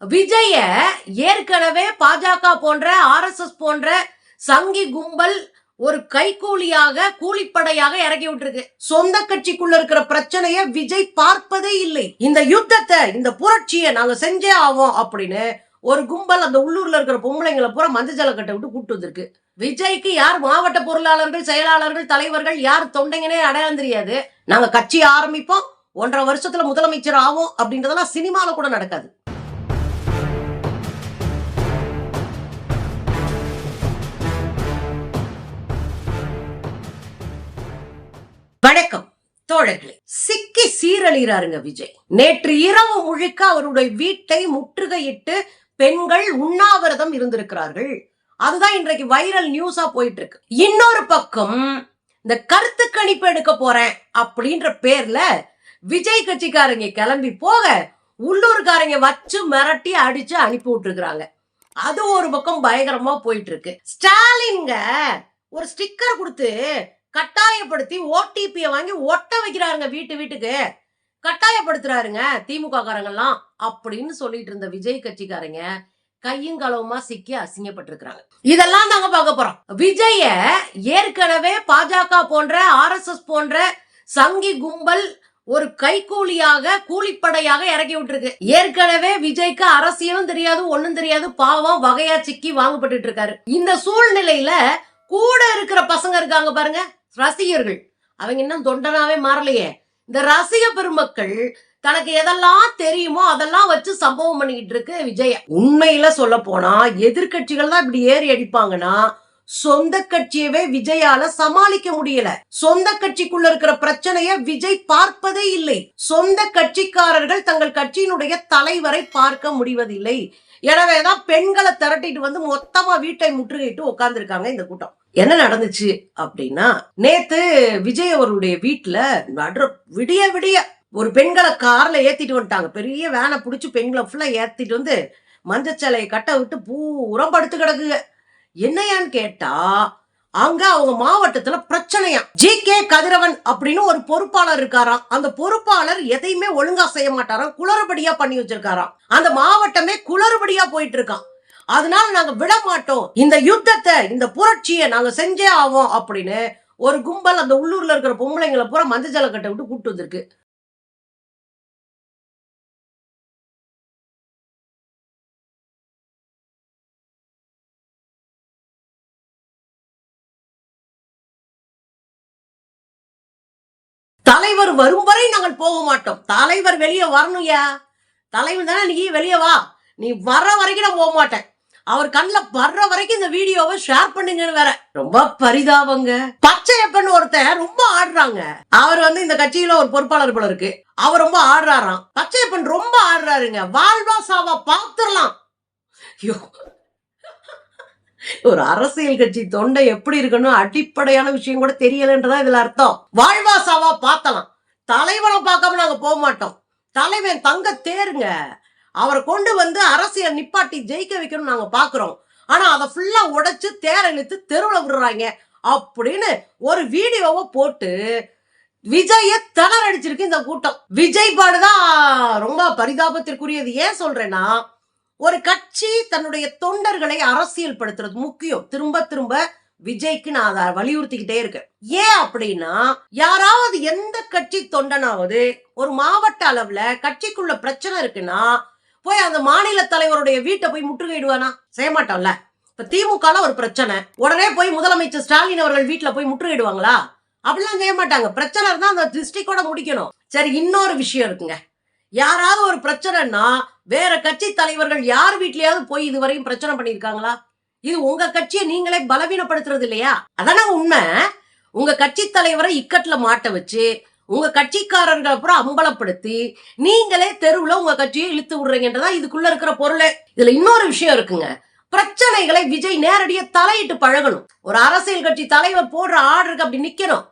விஜய ஏற்கனவே பாஜக போன்ற ஆர்எஸ்எஸ் போன்ற சங்கி கும்பல் ஒரு கைகூலியாக கூலிப்படையாக இறக்கி விட்டுருக்கு. சொந்த கட்சிக்குள்ள இருக்கிற பிரச்சனைய விஜய் பார்ப்பதே இல்லை. இந்த யுத்தத்தை இந்த புரட்சியை நாங்க செஞ்சே ஆவோம் அப்படின்னு ஒரு கும்பல் அந்த உள்ளூர்ல இருக்கிற பொம்பளைங்களை பூரா மஞ்சள் கட்டை விட்டு கூட்டு வந்திருக்கு. விஜய்க்கு யார் மாவட்ட பொருளாளர்கள் செயலாளர்கள் தலைவர்கள் யார் தொண்டைங்கனே அடையாளம் தெரியாது. நாங்க கட்சி ஆரம்பிப்போம் ஒன்றரை வருஷத்துல முதலமைச்சர் ஆவோம் அப்படின்றதெல்லாம் சினிமால கூட நடக்காது. வணக்கம் தோழர்களே. சிக்கி சீரழிகிறாருங்க விஜய். நேற்று இரவு முழுக்க அவருடைய வீட்டை முற்றுகையிட்டு பெண்கள் உண்ணாவிரதம் இருந்திருக்கிறார்கள். அதுதான் இன்றைக்கு வைரல் நியூஸா போயிட்டு இருக்கு இன்னொரு பக்கம் இந்த கருத்து கணிப்பு எடுக்க போறேன் அப்படின்ற பேர்ல விஜய் கட்சிக்காரங்க கிளம்பி போக உள்ளூர்காரங்க வச்சு மிரட்டி அடிச்சு அனுப்பி விட்டுருக்காங்க அது ஒரு பக்கம் பயங்கரமா போயிட்டு இருக்கு ஸ்டாலின்க ஒரு ஸ்டிக்கர் கொடுத்து கட்டாயப்படுத்தி ஓடிபியை வாங்கி ஒட்ட வைக்கிறாருங்க வீட்டு வீட்டுக்கு. கட்டாயப்படுத்துறாருங்க திமுக காரங்கெல்லாம் அப்படின்னு சொல்லிட்டு இருந்த விஜய் கட்சிக்காரங்க கையும் களவுமா சிக்கி அசிங்கப்பட்டிருக்கிறாங்க. இதெல்லாம் நாங்க பார்க்க போறோம். விஜய ஏற்கனவே பாஜக போன்ற ஆர்எஸ்எஸ் போன்ற சங்கி கும்பல் ஒரு கைகூலியாக கூலிப்படையாக இறக்கி விட்டுருக்கு. ஏற்கனவே விஜய்க்கு அரசியலும் தெரியாது ஒண்ணும் தெரியாது பாவம் வகையா சிக்கி வாங்கப்பட்டு இருக்காரு. இந்த சூழ்நிலையில கூட இருக்கிற பசங்க இருக்காங்க பாருங்க. ரசிகர்கள். அவங்க இன்னும் தொண்டனாவே மாறலையே. இந்த ரசிக பெருமக்கள் தனக்கு எதெல்லாம் தெரியுமோ அதெல்லாம் வச்சு சம்பவம் பண்ணிக்கிட்டு இருக்கு விஜய. உண்மையில சொல்ல போனா எதிர்கட்சிகள் தான் இப்படி ஏறி அடிப்பாங்கன்னா சொந்த கட்சியவே விஜயால சமாளிக்க முடியல. சொந்த கட்சிக்குள்ள இருக்கிற பிரச்சனைய விஜய் பார்ப்பதே இல்லை. சொந்த கட்சிக்காரர்கள் தங்கள் கட்சியினுடைய தலைவரை பார்க்க முடிவதில்லை. எனவே தான் பெண்களை திரட்டிட்டு வந்து மொத்தமா வீட்டை முற்றுகையிட்டு உட்காந்துருக்காங்க இந்த கூட்டம். என்ன நடந்துச்சு அப்படின்னா நேத்து விஜய் அவருடைய வீட்டுல நடு விடிய விடிய ஒரு பெண்களை கார்ல ஏத்திட்டு வந்துட்டாங்க. பெரிய வேனை புடிச்சு பெண்களை ஃபுல்லா ஏத்திட்டு வந்து மஞ்சச்சலையை கட்ட விட்டு பூரம் படுத்து கிடக்குங்க. என்னையான்னு கேட்டா அங்க அவங்க மாவட்டத்துல பிரச்சனையா? ஜி கே கதிரவன் அப்படின்னு ஒரு பொறுப்பாளர் இருக்காராம். அந்த பொறுப்பாளர் எதையுமே ஒழுங்கா செய்ய மாட்டாராம். குளறுபடியா பண்ணி வச்சிருக்காராம். அந்த மாவட்டமே குளறுபடியா போயிட்டு இருக்கான் அதனால நாங்க விட மாட்டோம். இந்த யுத்தத்தை இந்த புரட்சியை நாங்க செஞ்சே ஆவோம் அப்படின்னு ஒரு கும்பல் அந்த உள்ளூர்ல இருக்கிற பொம்பளைங்களை பூரா மஞ்சள் கட்டை விட்டு கூப்பிட்டு வந்திருக்கு. தலைவர் வரும் வரை நாங்கள் போக மாட்டோம். தலைவர் வெளியே வரணும்யா? தலைவர் தானே நீ வெளியே வா. நீ வர்ற வரைக்கும் நான் போக மாட்டேன். அவர் கண்ணில் வர்ற வரைக்கும் இந்த வீடியோவை ஷேர் பண்ணுங்கன்னு வேற. ரொம்ப பரிதாபங்க. பச்சையப்பன் ஒருத்தன் ரொம்ப ஆடுறாங்க. அவர் வந்து இந்த கட்சியில ஒரு பொறுப்பாளர் போல இருக்கு. அவர் ரொம்ப ஆடுறாராம். பச்சையப்பன் ரொம்ப ஆடுறாருங்க. வாழ்வா சாவா பாத்துரலாம் ஐயோ. ஒரு அரசியல் கட்சி தொண்டை எப்படி இருக்கணும்? அடிப்படையான விஷயம் கூட தெரியலன்றதா இதுல அர்த்தம். வாழ்வா சாவா பார்த்தலாம் தலைவனை பார்க்காம நாங்க போக மாட்டோம். தலைவன் தங்க தேருங்க. அவரை கொண்டு வந்து அரசியல் நிப்பாட்டி ஜெயிக்க வைக்கணும் நாங்க பாக்குறோம் ஆனா அதை ஃபுல்லா உடைச்சு தேர இழுத்து தெருவில் விடுறாங்க. அப்படின்னு ஒரு வீடியோவை போட்டு விஜய அடிச்சிருக்கு இந்த கூட்டம். விஜய் பாடுதான் ரொம்ப பரிதாபத்திற்குரியது. ஏன் சொல்றேன்னா ஒரு கட்சி தன்னுடைய தொண்டர்களை அரசியல் படுத்துறது முக்கியம். திரும்ப திரும்ப விஜய்க்கு நான் அதை வலியுறுத்திக்கிட்டே இருக்கேன். ஏன் அப்படின்னா யாராவது எந்த கட்சி தொண்டனாவது ஒரு மாவட்ட அளவுல கட்சிக்குள்ள பிரச்சனை இருக்குன்னா போய் அந்த மாநில தலைவருடைய வீட்டை போய் முற்றுகையிடுவானா? செய்ய மாட்டோம்ல இப்ப திமுக ஒரு பிரச்சனை. உடனே போய் முதலமைச்சர் ஸ்டாலின் அவர்கள் வீட்டுல போய் முற்றுகையிடுவாங்களா? அப்படிலாம் செய்ய மாட்டாங்க. பிரச்சனை இருந்தா அந்த டிஸ்ட்ரிக்டோட முடிக்கணும். சரி இன்னொரு விஷயம் இருக்குங்க. யாராவது ஒரு பிரச்சனைனா வேற கட்சி தலைவர்கள் யார் வீட்லயாவது போய் இதுவரையும் பிரச்சனை பண்ணியிருக்காங்களா? இது உங்க கட்சியை நீங்களே பலவீனப்படுத்துறது இல்லையா? அதானே உண்மை. உங்க கட்சி தலைவரை இக்கட்டில் மாட்ட வச்சு உங்க கட்சிக்காரர்களை அப்புறம் அம்பலப்படுத்தி நீங்களே தெருவுல உங்க கட்சியை இழுத்து விடுறீங்கன்றதா இதுக்குள்ள இருக்கிற பொருளே. இதுல இன்னொரு விஷயம் இருக்குங்க. பிரச்சனைகளை விஜய் நேரடியா தலையிட்டு பழகணும். ஒரு அரசியல் கட்சி தலைவர் போடுற ஆர்டருக்கு அப்படி நிக்கணும்.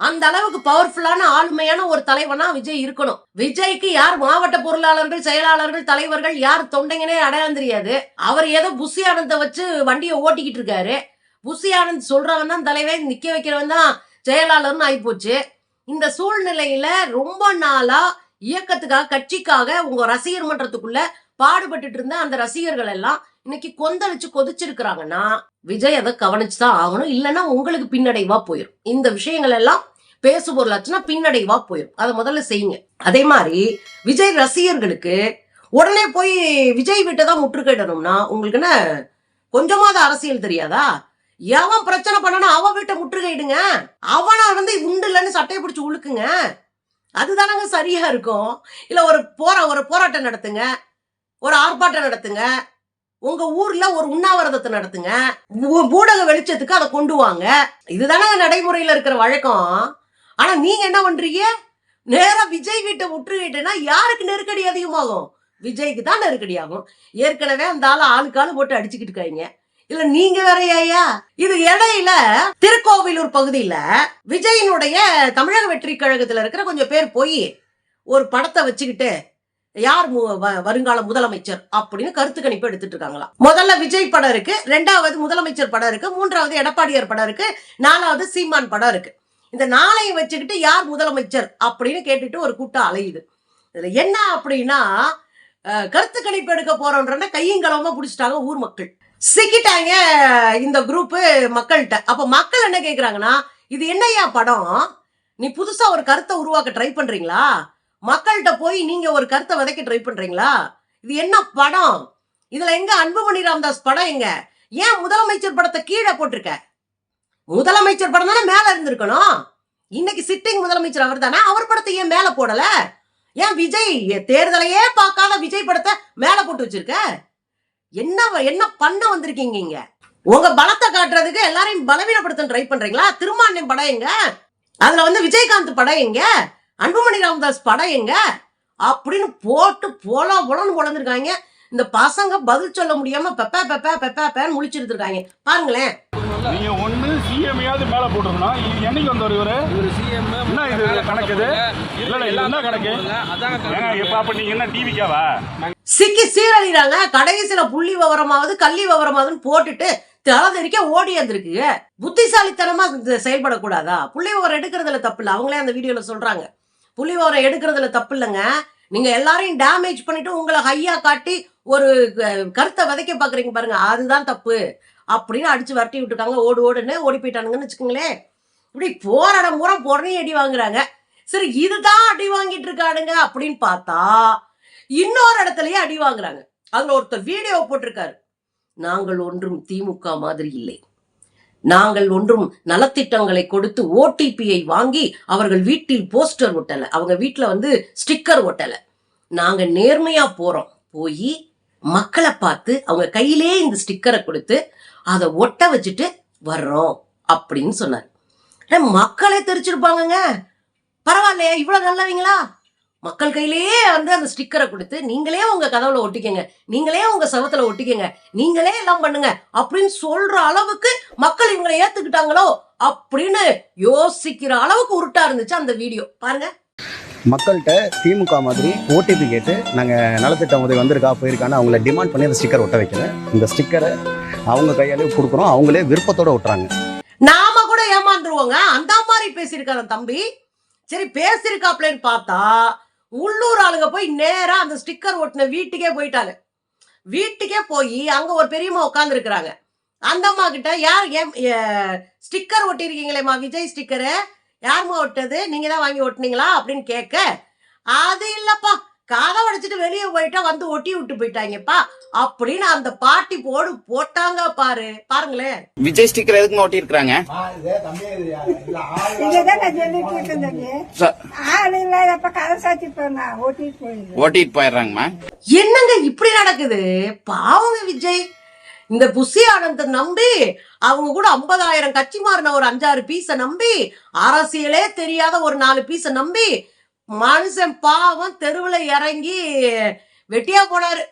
அந்த அளவுக்கு பவர்ஃபுல்லான ஆளுமையான ஒரு தலைவனா விஜய் இருக்கணும். விஜய்க்கு யார் மாவட்ட பொருளாளர்கள் செயலாளர்கள் தலைவர்கள் யார் தொண்டைங்கனே அடையாளம் தெரியாது. அவர் ஏதோ புஷி ஆனந்த வச்சு வண்டியை ஓட்டிக்கிட்டு இருக்காரு. புஷி ஆனந்த் சொல்றவன் தான் தலைவன் நிக்க வைக்கிறவன் தான் செயலாளர்னு ஆயிப்போச்சு. இந்த சூழ்நிலையில ரொம்ப நாளா இயக்கத்துக்காக கட்சிக்காக உங்க ரசிகர் மன்றத்துக்குள்ள பாடுபட்டுட்டு இருந்த அந்த ரசிகர்கள் எல்லாம் இன்னைக்கு கொந்தளிச்சு கொதிச்சிருக்கிறாங்கன்னா விஜய் அதை கவனிச்சுதான் ஆகணும். இல்லைன்னா உங்களுக்கு பின்னடைவா போயிடும் இந்த விஷயங்கள் எல்லாம் பேசுபொருளாச்சுன்னா பின்னடைவா போயிடும் அதை முதல்ல செய்யுங்க. அதே மாதிரி விஜய் ரசிகர்களுக்கு உடனே போய் விஜய் வீட்டை தான் முற்றுகையிடணும்னா உங்களுக்கு என்ன கொஞ்சமாவது அரசியல் தெரியாதா? எவன் பிரச்சனை பண்ணனா அவன் வீட்டை முற்றுகையிடுங்க. அவனை வந்து உண்டு இல்லைன்னு சட்டையை பிடிச்சி உழுக்குங்க. அதுதானங்க சரியா இருக்கும். இல்ல ஒரு போரா ஒரு போராட்டம் நடத்துங்க. ஒரு ஆர்ப்பாட்டம் நடத்துங்க. உங்க ஊர்ல ஒரு உண்ணாவிரதத்தை நடத்துங்க. ஊடக வெளிச்சத்துக்கு அதை கொண்டு வாங்க. இதுதானே நடைமுறையில இருக்கிற வழக்கம். ஆனா நீங்க என்ன பண்றீங்க? நேரா விஜய் வீட்டை முற்றுகையிட்டேன்னா யாருக்கு நெருக்கடி அதிகமாகும்? விஜய்க்கு தான் நெருக்கடி ஆகும். ஏற்கனவே அந்த ஆளு ஆளுக்கு போட்டு அடிச்சுக்கிட்டு இருக்காங்க. இல்ல நீங்க வேறையா இது இடையில திருக்கோவிலூர் பகுதியில விஜயினுடைய தமிழக வெற்றி கழகத்துல இருக்கிற கொஞ்சம் பேர் போய் ஒரு படத்தை வச்சுக்கிட்டு யார் மு- வ- வருங்கால முதலமைச்சர் அப்படின்னு கருத்து கணிப்பு எடுத்துட்டு இருக்காங்களாம் முதல்ல விஜய் படம் இருக்கு ரெண்டாவது முதலமைச்சர் படம் இருக்கு மூன்றாவது எடப்பாடியார் படம் இருக்கு நாலாவது சீமான் படம் இருக்கு. இந்த நாளையும் வச்சுக்கிட்டு யார் முதலமைச்சர் அப்படின்னு கேட்டுட்டு ஒரு கூட்டம் அலையுது. இதுல என்ன அப்படின்னா கருத்து கணிப்பு எடுக்க போறோன்றன கையும் களவுமா புடிச்சிட்டாங்க ஊர் மக்கள். சிக்கிட்டாங்க இந்த குரூப் மக்கள்கிட்ட. அப்ப மக்கள் என்ன கேக்குறாங்கன்னா இது என்னய்யா படம்? நீ புதுசா ஒரு கருத்தை உருவாக்க ட்ரை பண்றீங்களா? மக்கள்கிட்ட போய் நீங்க ஒரு கருத்தை விதைக்க ட்ரை பண்றீங்களா? இது என்ன படம்? இதுல எங்க அன்புமணி ராமதாஸ் படம் எங்க? ஏன் முதலமைச்சர் படத்தை கீழே போட்டிருக்க? முதலமைச்சர் படம் தானே மேல இருந்திருக்கணும். இன்னைக்கு சிட்டிங் முதலமைச்சர் அவர் தானே? அவர் படத்தை ஏன் மேல போடல? ஏன் விஜய் தேர்தலையே பார்க்காத விஜய் படத்தை மேல போட்டு வச்சிருக்க? என்ன வ- என்ன பண்ண வந்திருக்கீங்க இங்க? உங்க பலத்தை காட்டுறதுக்கு எல்லாரையும் பலவீனப்படுத்த ட்ரை பண்றீங்களா? திருமாண்யம் படம் எங்க? அதுல வந்து விஜயகாந்த் படம் எங்க? அன்புமணி ராமதாஸ் படம் எங்க? அப்படின்னு போட்டு போல புலன்னு உழந்திருக்காங்க இந்த பசங்க பதில் சொல்ல முடியாம பெப்பா பெப்பா பெப்பா பேன்னு முழிச்சிட்டு இருக்காங்க பாருங்களேன். நீங்க ஒண்ணு சிஎம்ஐயாவது மேல போட்டுருக்கணும். இது என்னைக்கு வந்தவர் இவரு? இவர் சிஎம் என்ன இது கணக்கு இது? இல்ல இல்ல என்ன கணக்கு? இப்ப அப்ப நீங்க என்ன டிவிக்காவா சிக்கி சீரழிறாங்க. கடைசியில புள்ளி விவரமாவது கள்ளி விவரமாவதுன்னு போட்டுட்டு தலதெறிக்க ஓடி வந்திருக்குங்க புத்திசாலித்தனமா செயல்படக்கூடாதா? புள்ளி விவரம் எடுக்கிறதுல தப்பு இல்லை. அவங்களே அந்த வீடியோல சொல்றாங்க. புள்ளி எடுக்கிறதுல தப்பு இல்லைங்க. நீங்க எல்லாரையும் டேமேஜ் பண்ணிட்டு உங்களை ஹையா காட்டி ஒரு கருத்தை விதைக்க பாக்குறீங்க பாருங்க. அதுதான் தப்பு. அப்படின்னு அடிச்சு வரட்டி விட்டுருக்காங்க ஓடு ஓடுன்னு ஓடி போயிட்டானுங்கன்னு வச்சுக்கோங்களேன். இப்படி போராட பூரா பொறணி அடி வாங்குறாங்க. சரி இதுதான் அடி வாங்கிட்டு இருக்கானுங்க அப்படின்னு பார்த்தா இன்னொரு இடத்துலயே அடி வாங்குறாங்க. அதுல ஒருத்தர் வீடியோ போட்டிருக்காரு. நாங்கள் ஒன்றும் திமுக மாதிரி இல்லை. நாங்கள் ஒன்றும் நலத்திட்டங்களை கொடுத்து ஓடிபியை வாங்கி அவர்கள் வீட்டில் போஸ்டர் ஒட்டல. அவங்க வீட்டில் வந்து ஸ்டிக்கர் ஒட்டல. நாங்க நேர்மையா போறோம். போய் மக்களை பார்த்து அவங்க கையிலே இந்த ஸ்டிக்கரை கொடுத்து அதை ஒட்ட வச்சுட்டு வர்றோம் அப்படின்னு சொன்னார். அட, மக்களே தெரிச்சிருப்பாங்கங்க. பரவாயில்லையா இவ்வளவு நல்லவங்களா? மக்கள் கையிலேயே வந்து அந்த ஸ்டிக்கரை கொடுத்து நீங்களே உங்க கதவுல ஒட்டிக்கங்க. நீங்களே உங்க சவத்துல ஒட்டிக்கங்க. நீங்களே எல்லாம் பண்ணுங்க. அப்படின்னு சொல்ற அளவுக்கு மக்கள் இவங்களை ஏத்துக்கிட்டாங்களோ அப்படின்னு யோசிக்கிற அளவுக்கு உருட்டா இருந்துச்சு அந்த வீடியோ. பாருங்க. மக்கள்கிட்ட திமுக மாதிரி ஓடிபி கேட்டு நாங்கள் நலத்திட்டம் உதவி வந்திருக்கா போயிருக்கான்னு அவங்கள டிமாண்ட் பண்ணி அந்த ஸ்டிக்கர் ஒட்ட வைக்கல. இந்த ஸ்டிக்கரை அவங்க கையாலே கொடுக்குறோம். அவங்களே விருப்பத்தோட ஒட்டுறாங்க. நாம கூட ஏமாந்துருவோங்க. அந்த மாதிரி பேசியிருக்காரு தம்பி. சரி பேசியிருக்காப்லன்னு பார்த்தா உள்ளூர் ஆளுங்க போய் நேரா அந்த ஸ்டிக்கர் ஒட்டின வீட்டுக்கே போயிட்டாங்க. வீட்டுக்கே போய் அங்க ஒரு பெரியம்மா உட்காந்துருக்குறாங்க அந்த அம்மா கிட்ட யார் ஏன் ஸ்டிக்கர் ஒட்டியிருக்கீங்களேம்மா விஜய் ஸ்டிக்கரு யாரும்மா ஒட்டது நீங்க தான் வாங்கி ஒட்டினீங்களா அப்படின்னு கேட்க அது இல்லப்பா. கதை உடைச்சிட்டு வெளியே போயிட்டா வந்து ஒட்டி விட்டு போயிட்டாங்கப்பா. அப்படின்னு அந்த பாட்டி போடு போட்டாங்க பாரு. பாருங்களேன். விஜய் ஸ்டிக்கர் எதுக்கு ஒட்டி போயிடுது ஓட்டிட்டு போயிடுறாங்கம்மா. என்னங்க இப்படி நடக்குது? பாவங்க விஜய். இந்த புஷி ஆனந்த நம்பி அவங்க கூட ஐம்பதாயிரம் கட்சி மாறின ஒரு அஞ்சாறு பீஸ நம்பி அரசியலே தெரியாத ஒரு நாலு பீஸ நம்பி மனுஷன் பாவம் தெருவுல இறங்கி வெட்டியா போனாரு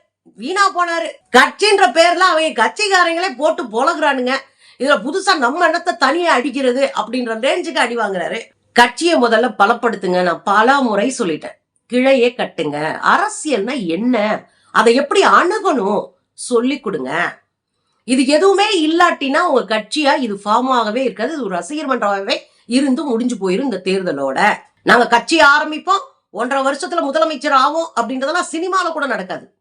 வீணா போனாரு. கட்சின்ற பேர்ல அவங்க கட்சிக்காரங்களே போட்டு பொழகுறானுங்க இதுல புதுசா நம்ம எண்ணத்தை தனியா அடிக்கிறது அப்படின்ற ரேஞ்சுக்கு அடி வாங்குறாரு. கட்சியை முதல்ல பலப்படுத்துங்க நான் பல முறை சொல்லிட்டேன். கிழையே கட்டுங்க அரசியல்னா என்ன? அதை எப்படி அணுகணும்? சொல்லி கொடுங்க. இது எதுவுமே இல்லாட்டினா உங்க கட்சியா இது ஃபார்ம் ஆகவே இருக்காது இது ஒரு ரசிகர் மன்றமாகவே இருந்து முடிஞ்சு போயிரும் இந்த தேர்தலோட. நாங்க கட்சி ஆரம்பிப்போம் ஒன்றரை வருஷத்துல முதலமைச்சர் ஆகும் அப்படின்றதெல்லாம் சினிமால கூட நடக்காது.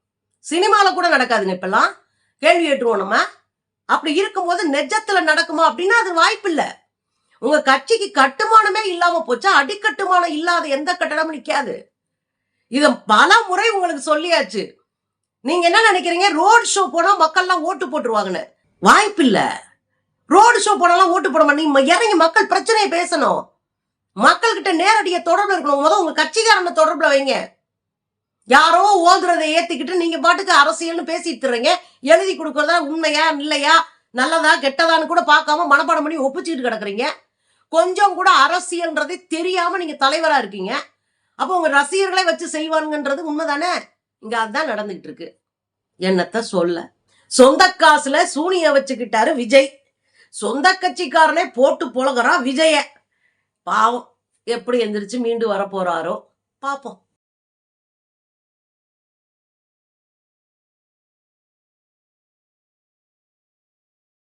சினிமால கூட நடக்காதுங்க இப்பெல்லாம். கேள்வி ஏற்றுவோம் நம்ம. அப்படி இருக்கும்போது நெஜத்துல நடக்குமா அப்படின்னா அது வாய்ப்பு இல்லை. உங்க கட்சிக்கு கட்டுமானமே இல்லாம போச்சா அடிக்கட்டுமானம் இல்லாத எந்த கட்டடமும் நிக்காது. இத பல முறை உங்களுக்கு சொல்லியாச்சு. நீங்க என்ன நினைக்கிறீங்க? ரோட் ஷோ போனா மக்கள்லாம் ஓட்டு போட்டுருவாங்கன்னு. வாய்ப்பு இல்ல. ரோடு ஷோ போனாலாம் ஓட்டு போட மாட்டீங்க. இறங்கி மக்கள் பிரச்சனையை பேசணும். மக்கள்கிட்ட நேரடிய தொடர்பு இருக்கணும். முதல் உங்க கட்சிக்காரன தொடர்புல வைங்க. யாரோ ஓதுறதை ஏத்திக்கிட்டு நீங்க பாட்டுக்கு அரசியல்னு பேசிட்டுறீங்க எழுதி கொடுக்கறதா உண்மையா இல்லையா நல்லதா கெட்டதான்னு கூட பார்க்காம மனப்பாடம் பண்ணி ஒப்பிச்சுக்கிட்டு கிடக்குறீங்க. கொஞ்சம் கூட அரசியல்ன்றதே தெரியாம நீங்க தலைவரா இருக்கீங்க. அப்போ உங்க ரசிகர்களை வச்சு செய்வானுங்கன்றது உண்மைதானே? இங்க அதுதான் நடந்துகிட்டு இருக்கு. என்னத்த சொல்ல? சொந்த காசுல சூனிய வச்சுக்கிட்டாரு விஜய். சொந்த கட்சிக்காரனே போட்டு புலகுறான் விஜய. பாவம். எப்படி எந்திரிச்சு மீண்டு வரப்போறாரோ பார்ப்போம்